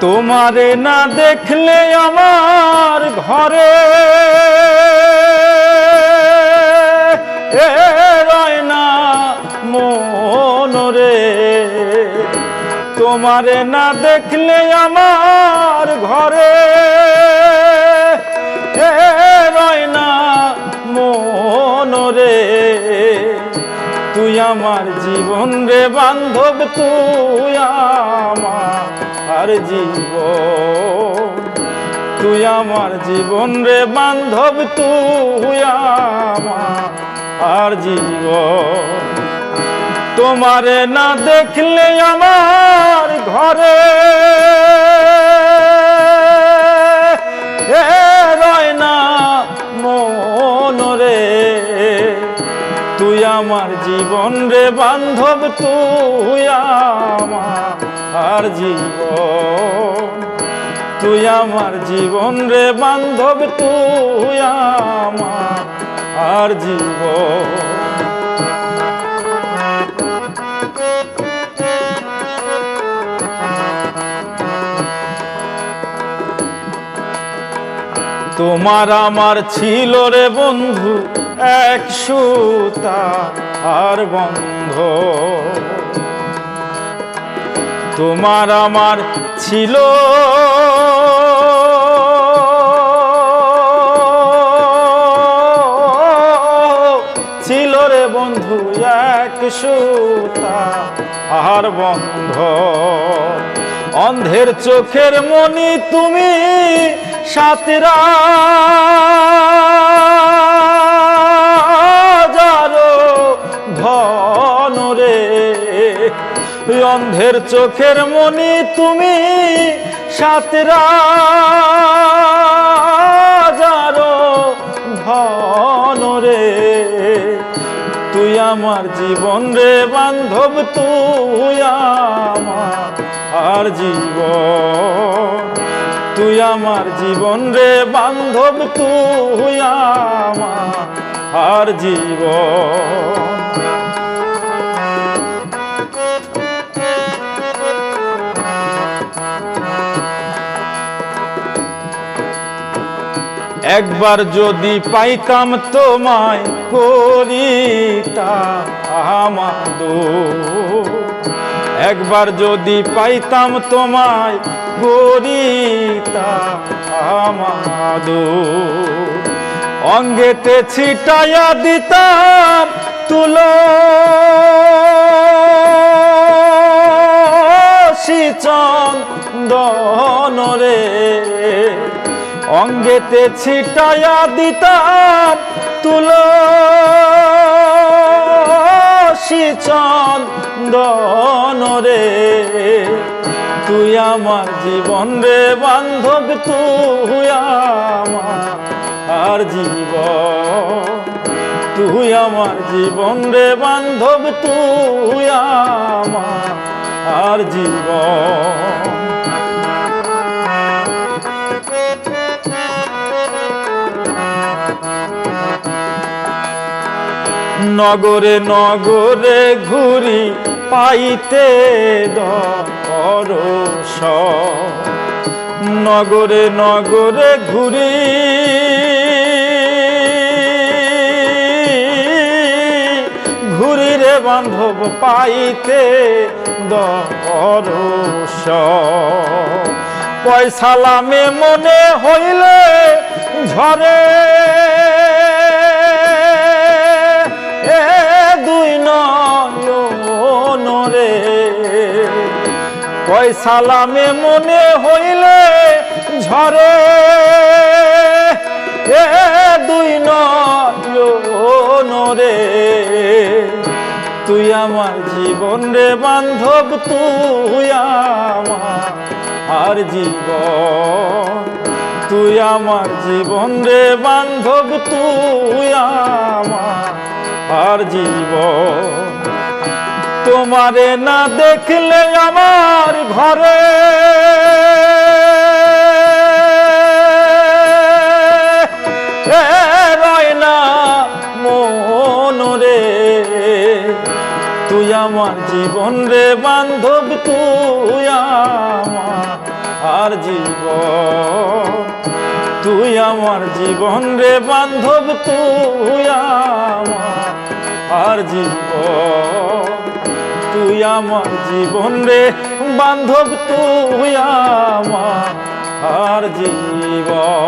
তোমারে না দেখলে আমার ঘরে তোমারে না দেখলে আমার ঘরে না মন রে। তুই আমার জীবন রে বান্ধব, তুই আমার জীবন। তুই আমার জীবন রে বান্ধব, তুই আমার জীবন। তোমারে না দেখলে আমার ঘরে না তুই আমার জীবন রে বান্ধব, তুই আমার জীবন। তুই আমার জীবন রে বান্ধব, তুই আমার জীবন। তোমার আমার ছিল রে বন্ধু, এক সুতা আর বন্ধ। তোমার আমার ছিল। ছিল রে বন্ধু এক সুতা, আর বন্ধ। অন্ধের চোখের মনি তুমি সাতরা। অন্ধের চোখের মনি তুমি সাতরা যারো ধন রে। তুই আমার জীবন রে বান্ধব, তুই আমার আর জীবন। তুই আমার জীবন রে বান্ধব, তুই আমার আর জীবন। একবার যদি পাইতাম তোমায় করিতা আমাদো। একবার যদি পাইতাম তোমায় গরিতা আমাদো। অঙ্গেতে ছিটাইয়া দিতাম তুলো। চন্দন রে অঙ্গেতে ছিটাইয়া দিতাম তুলো চন্দন রে। তুই আমার জীবন রে বান্ধব, তুই আমার জীবন তুই আমার জীবন রে বান্ধব, তুই আমার জীবন নগরে নগরে ঘুরি পাইতে দরস নগরে নগরে ঘুরি। ঘুরি রে বান্ধব, পাইতে দরস পয়সালামে মনে হইলে ঝরে। পয়সালামে মনে হইলে ঝরে। এ দুই নয়ন রে, তুই আমার জীবন রে বান্ধব, তুই আমার আর জীবন। তুই আমার জীবন রে বান্ধব, তুই আমার আর জীবন। তোমারে না দেখলে আমার ঘরে। তুই আমার জীবন রে বান্ধব, তুই আমার জীবন। তুই আমার জীবন রে বান্ধব, তুই আমার জীবন। তুই আমার জীবন রে বান্ধব তুই আমার জীবন।